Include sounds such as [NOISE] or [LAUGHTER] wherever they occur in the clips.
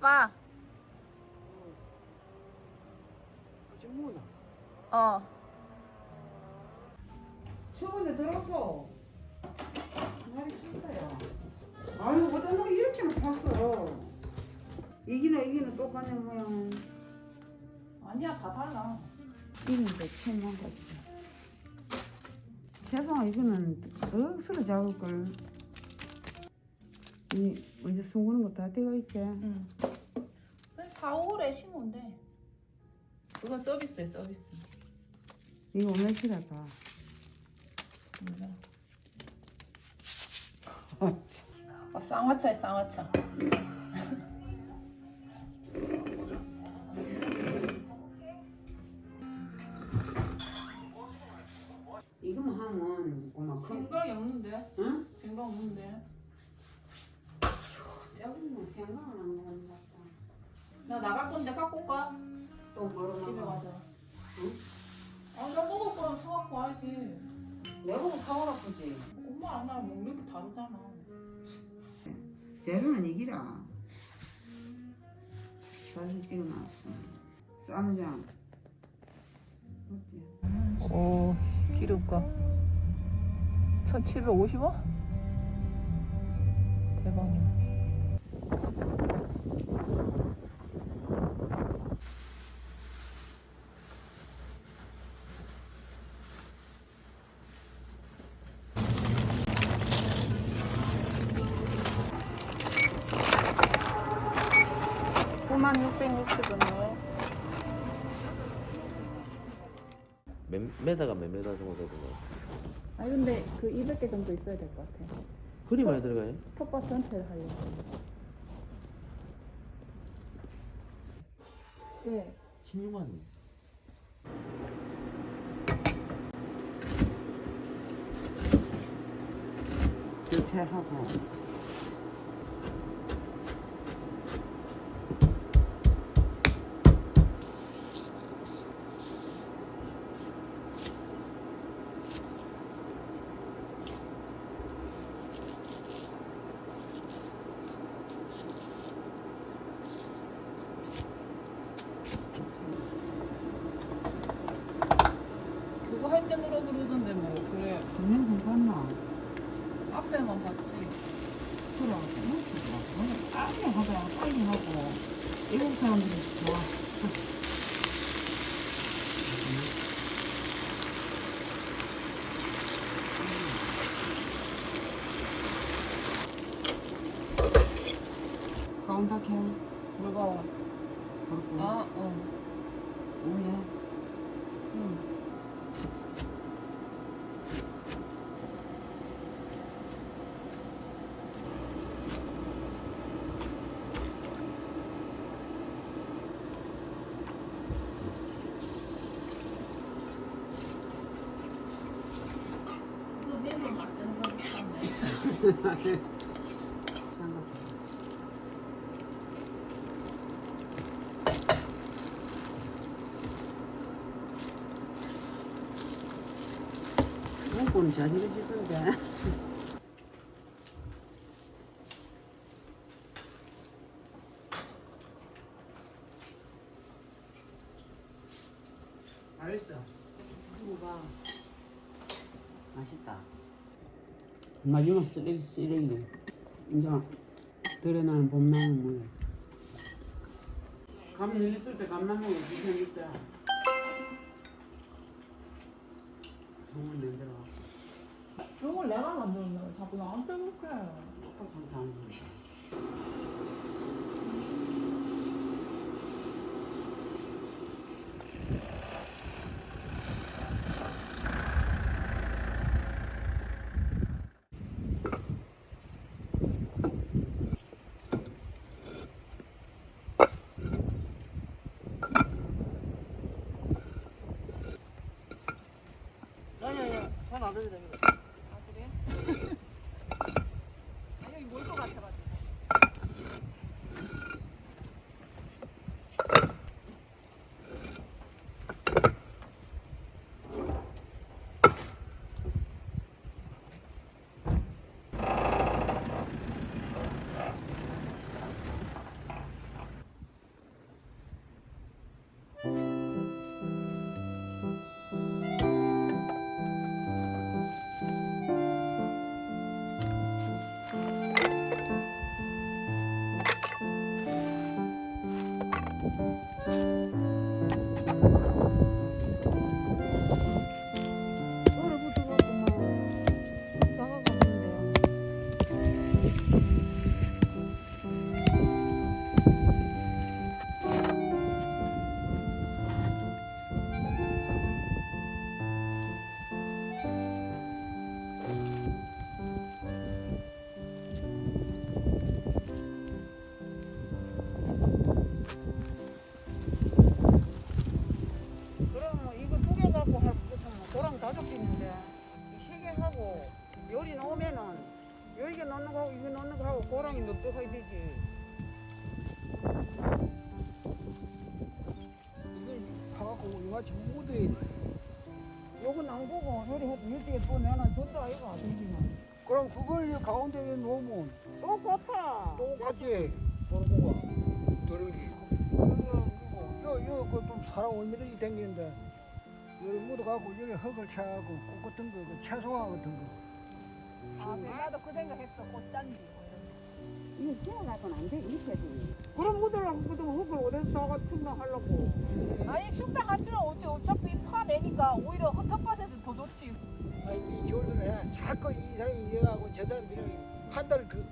아빠. 뭐나? 어. 저번에 들어서 날이 춥다야. 아유 어떤 놈이 이렇게만 탔어. 이기나 이기는 똑같네 모양. 아니야 다 달라. 이는데 천만 가지. 세상 이거는 억수로 작을 걸. 이 이제 숨기는 거다 되어 있지. 응. 4, 5월에 심으면 돼. 그건 서비스야 서비스. 이거 며칠이다. 몰라. [LAUGHS] 아 쌍화차야 쌍화차. 이거만 하면 그만큼. 생각이 없는데. 응? 생각 없는데. 생각을 안 하는 것 같다. 나 나갈 건데 갖고 올까? 또 뭐로 집에 나가? 가서. 응? 아나 먹을 거랑 사갖고 와야지. 내보고 사오라 그지. 엄마 안 하면 먹는 게 다르잖아. 재료는 이기라. 사진 찍어놨어. 쌈장. 어찌? 오 기름값 1750원? 대박이네 그 200개 정도 있어야 될 것 같아. 그리 많이 들어가요? 텃밭 전체를 하려고. 네. 16만 원. 교체하고. 그거 할 때 누라 그러던데 뭐 그래 그냥 괜찮나? 앞에만 봤지. 그래. 오늘 빨리 하더라. 빨리 하고. 외국 사람들이 좋아. 뭐가? 그리고 아 어. 위에 응. 그거 맨손 안 뜨는 거 같네. 장갑. 자식이 짓던데. 알겠어. 먹어봐. 맛있다. 마지막 쓰레기 쓰레기. 이제 들여나는 봄나무 모여. 감 있을 때 감나무 비싼 있다. 정말 만들어. 내가 만들었는데 자꾸 나한테 그렇게. 안 좋아. 야야야, 손안 대도 됩니다. 아그 여기 묻어갖고 여기 흙을 차고 꽃 같은 거, 그 채소와 같은 거. 아, 그 나도 그 생각했어. 꽃잔디. 뭐 이런 거. 이거 키워놔서는 안 돼. 이렇게 지 그럼 그러면 흙을 어디서 사가 충당 하려고. 아니 충당 할 필요 없지. 어차피 파내니까 오히려 텃밭에도 더 좋지. 아니, 이 겨울에 해. 자꾸 이 사람이 이래가고 저 사람 이래 한달 그,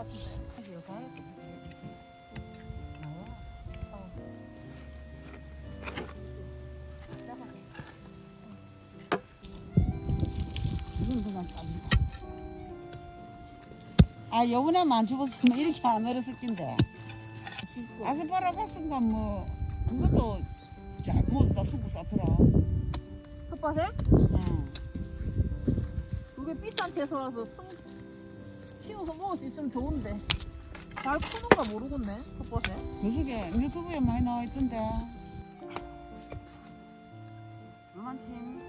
같은데. 가야. 어. 이건 그냥 짭니다. 아, 여분에만 죽었으면 이렇게 안 얼었을 낀데. 아스파라 봤은가 뭐, 그것도 잘못다 수고 쌓더라. 텃밭에? 응. 그게 비싼 채소라서 승 키워서 먹을 수 있으면 좋은데. 잘 크는가 모르겠네. 텃밭에. 그 속에 유튜브에 많이 나와 있던데. 요만침.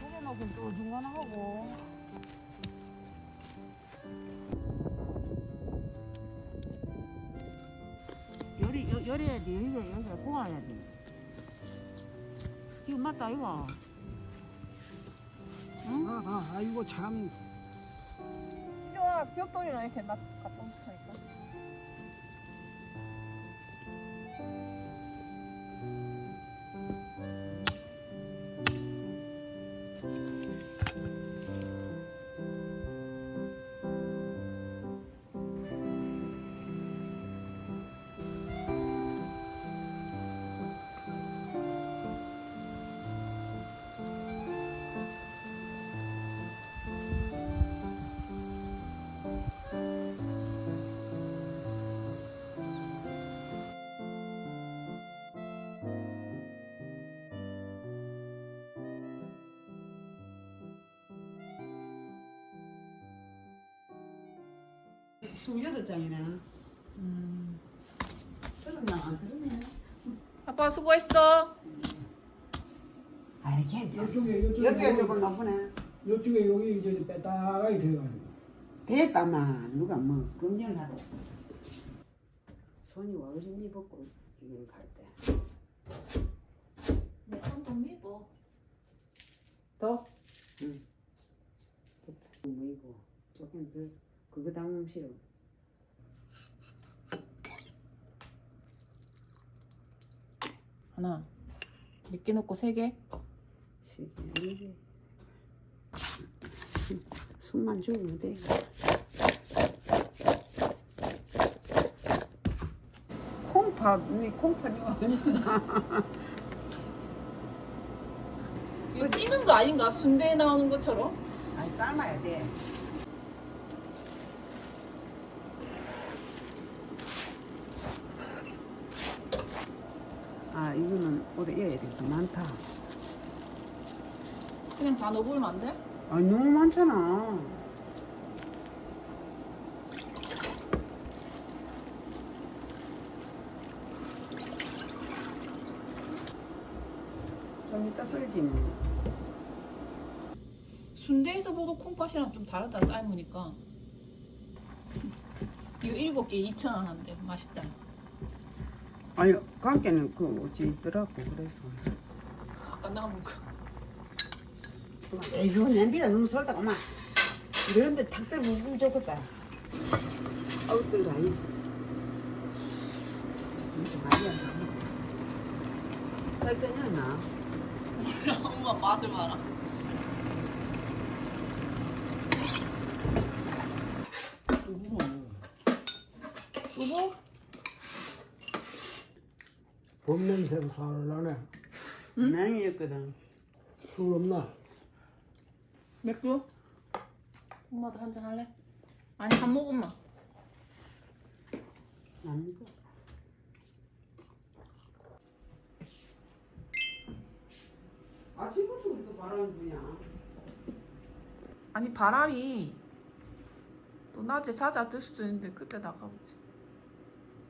넣으면 또 중간하고. 요리, 요, 요리해야 돼. 여기가, 여기가 구워야 돼. 지금 맞다, 이거. 응? 아, 아, 아이고 참. 벽돌이랑 이렇게 나 28장이네. 음. 30장 안 들었네. 아빠 수고했어. 아이, 괜찮아. 요쪽에 요쪽에 여기가 조금 나쁘네. 요쪽에 여기 이제 빼딱하게 돼가지고. 됐다만, 누가 뭐, 금년하러. 손이 어림이 벗고, 이걸 갈 때. 내손 동미 뭐? 더? 응. 됐다. 뭐이고, 조금 더, 그거 담으면 싫어. 하나. 몇개 넣고 세 개? 시기 아니지. 숨- 숨만 죽으면 돼. 콩팥 이 콩팥이 와. 이거 찌는 거 아닌가? 순대에 나오는 것처럼? 아니 삶아야 돼. 아 이거는 오래 이어야 되겠다 많다. 그냥 다 넣어보면 안 돼? 아 너무 많잖아. 좀 이따 썰지 뭐. 순대에서 보고 콩팥이랑 좀 다르다 삶으니까 [LAUGHS] 이거 일곱 개 2천 원 한대 맛있다 아니 관계는 그 어찌 있더라고 그래서. 아까 남은 거 에이 그 냄비가 너무 설다 엄마. 이런데 닭들 먹으면 좋겠다. 아우 뜨거라. 이. 이거 말이야. 빨간이 나. 엄마 맛을 봐라. 두부? 봄 냄새가 살을 나네. 난이었거든. 술 없나? 맥주? 엄마도 한잔 할래? 아니 한 모금만. 아니고. 아침부터 우리도 바람 부냐. 아니 바람이 또 낮에 잦아 뜰 수도 있는데 그때 나가보지.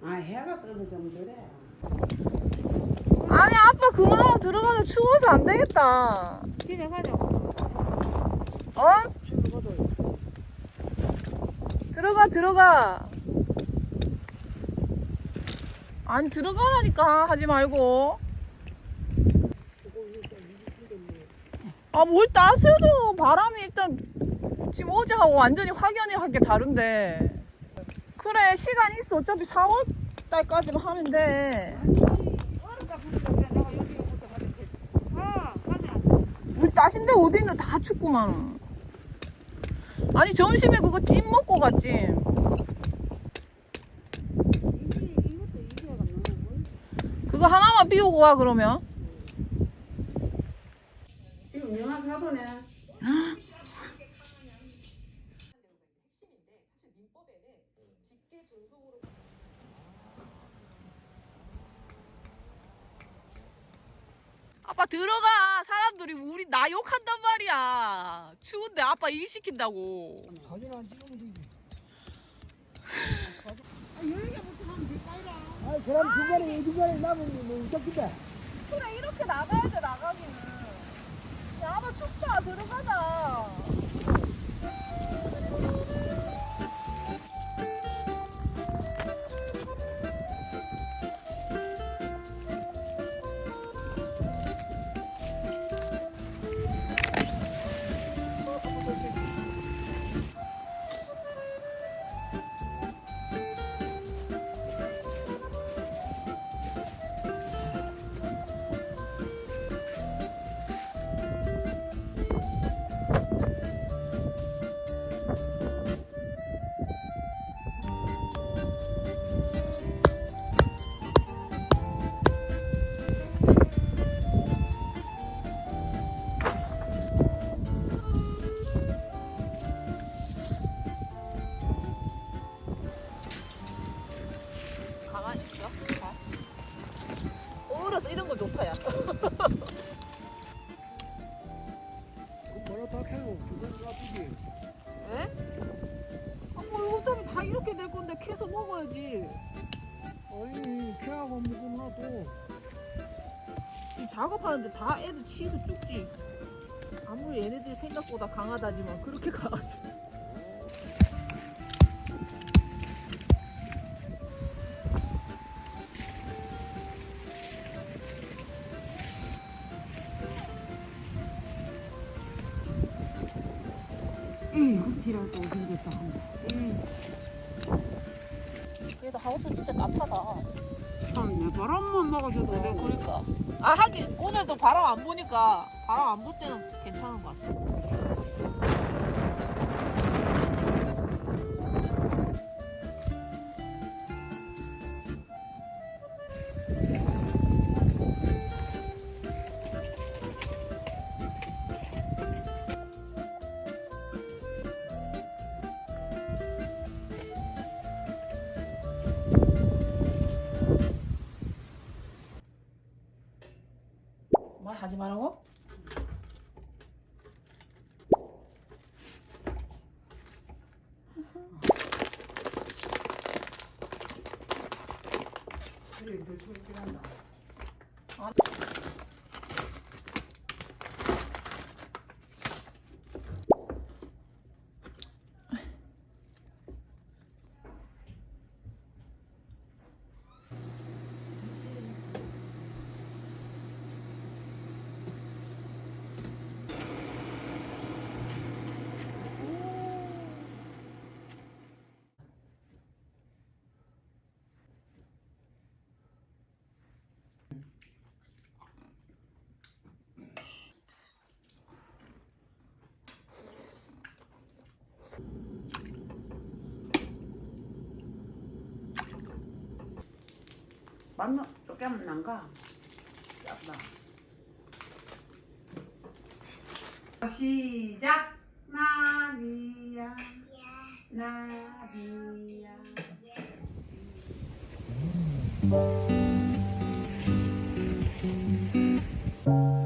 아 해가 좀 그래. 아니 아빠 그만하고 들어가자 추워서 안 되겠다. 집에 가자. 어? 들어가 들어가. 아니 들어가라니까 하지 말고. 아 뭘 따스도 바람이 일단 지금 어제하고 완전히 확연히 하게 다른데. 그래 시간 있어 어차피 4월 달까지만 하면 돼. 얼음가 부르자. 내가 여기부터 가줄게. 아 가자. 우리 따신데 어디 있노 다 춥구만. 아니 점심에 그거 찜 먹고 갔지. 그거 하나만 비우고 와 그러면. 지금 영하 4도네. 아빠 들어가 사람들이 우리 나 욕한단 말이야 추운데 아빠 일 시킨다고 안 찍으면 되지. 아 열개부터 하면 될까이라. 아, 그럼 중간에 중간에 남으면 뭐 웃겼겠다. 그래 이렇게 나가야 돼 나가기는 야 아빠 춥다 들어가자 강하다지만 그렇게 강하지. 응, 흑지라도 오겠다 한다. 그래도 하우스 진짜 따뜻하다. 참, 내 바람만 나가줘도 어. 그러니까. 아 하긴 오늘도 바람 안 보니까 바람 안불 때는 괜찮은 것 같아. 그래, 너 저렇게 한다. 만나 조금 난가. яб다. 시작. 나비야. 나비야. 예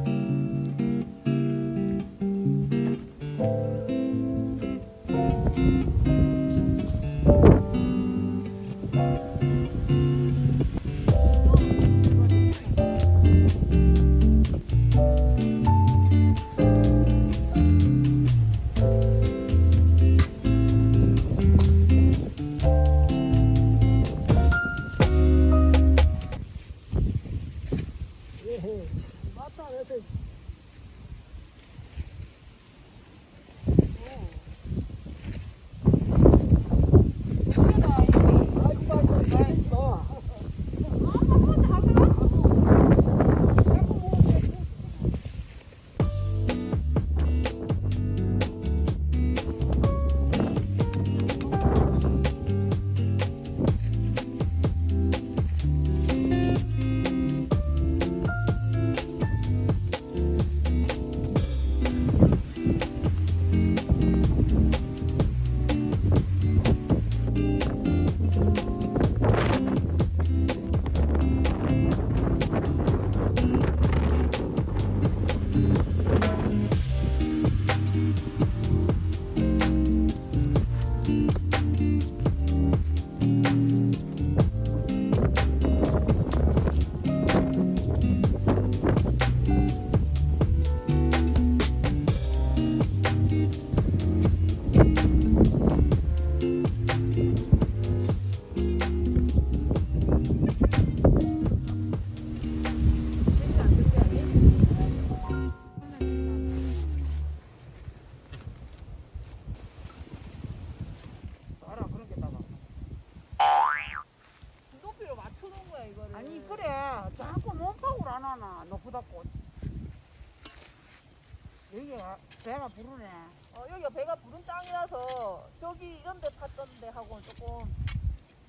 배가 부르네. 어, 여기가 배가 부른 땅이라서 저기 이런 데 팠던 데 하고는 조금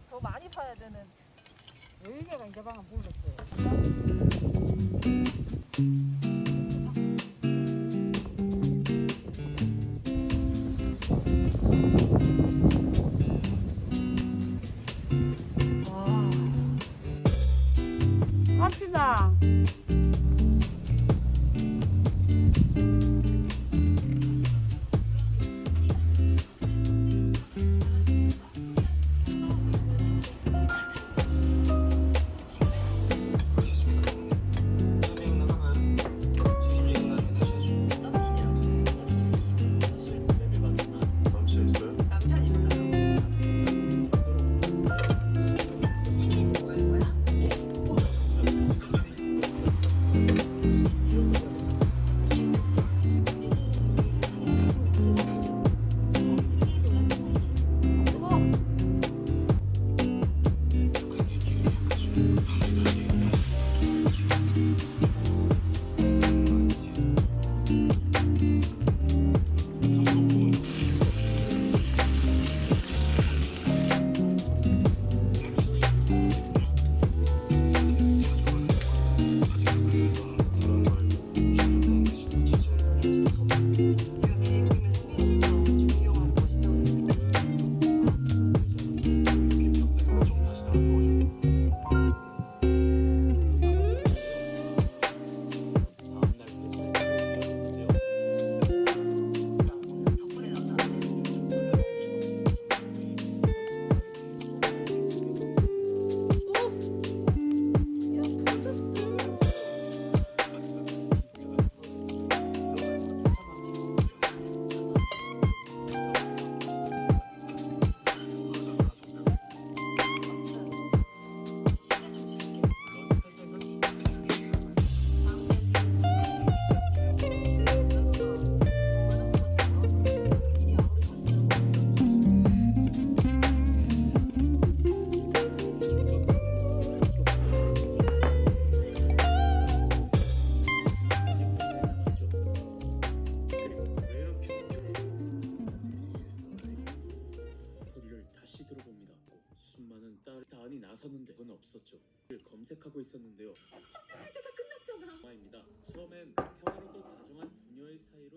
더 많이 파야 되는. 여기가 이제 방금 불렀어요.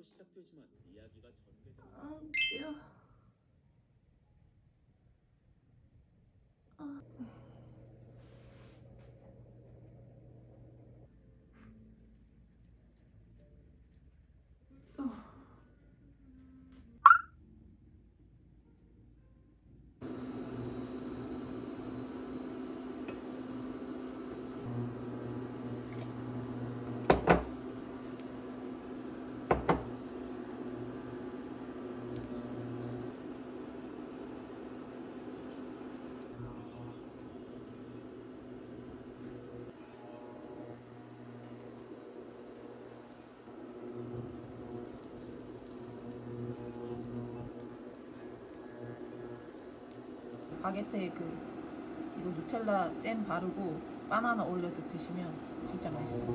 시작되지만 이야기가 전개되고 아 귀여. 바게트에 그 이거 누텔라 잼 바르고 바나나 올려서 드시면 진짜 맛있어.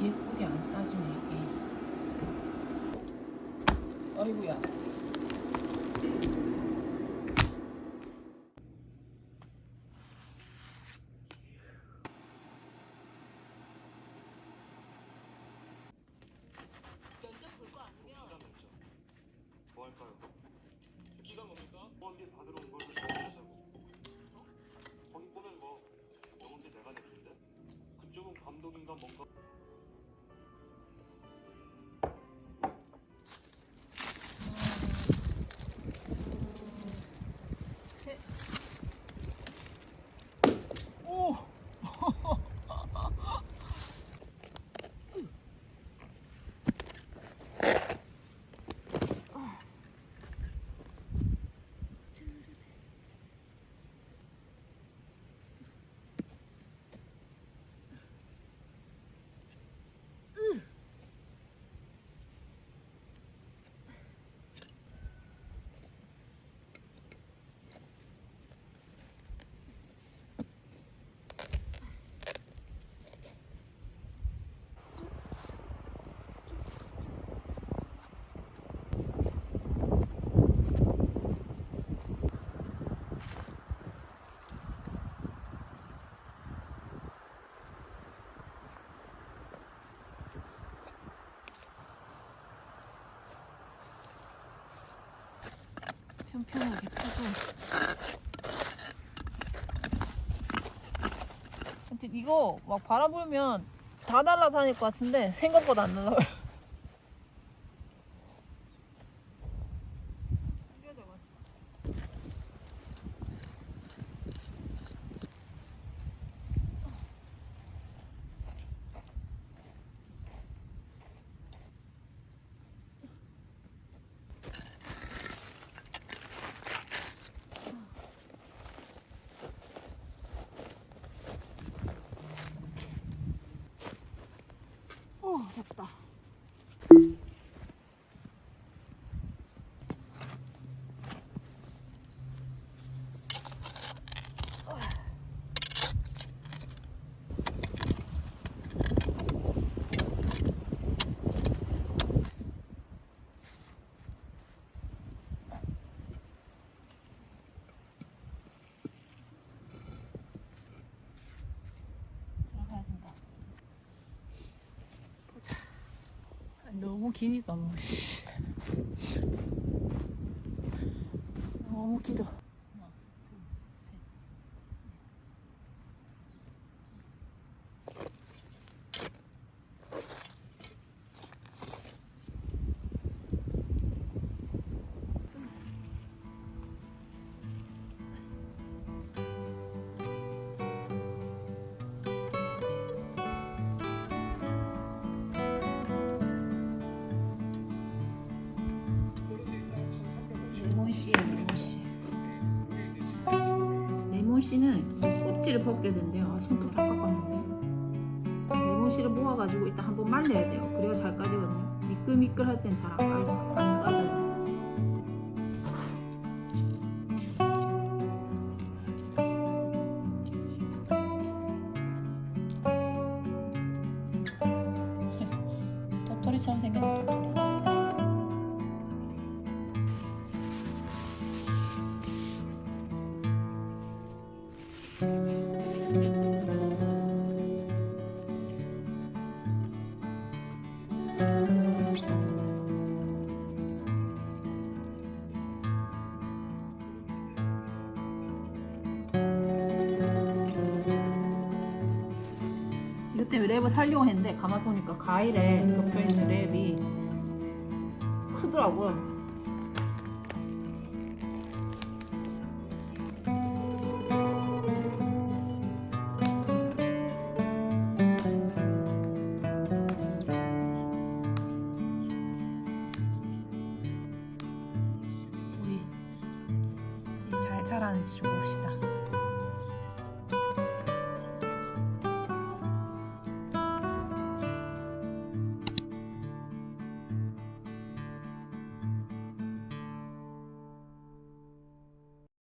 예쁘게 안 싸지네 이게. 아이고야. 뭐 할까요? 특기가 뭡니까? 보험비 받으러 온 걸로 정하자고. 어? 거기 보면 뭐 영업비 내가 냈는데 그쪽은 감독인가 뭔가. 오. 편편하게 펴고. 하여튼 이거 막 바람 불면 다 날아다닐 것 같은데 생각보다 안 날아요. 너무 기니까 뭐. 씨. 너 씨는 이 껍질을 벗겨야 된대요. 아, 손톱 다 깎았는데. 레몬 씨를 모아가지고 일단 한번 말려야 돼요. 그래야 잘 까지거든요. 미끌미끌할 땐 잘 안 까요. 랩을 살려고 했는데 가만 보니까 가일에 덮여 있는 랩이 크더라고요.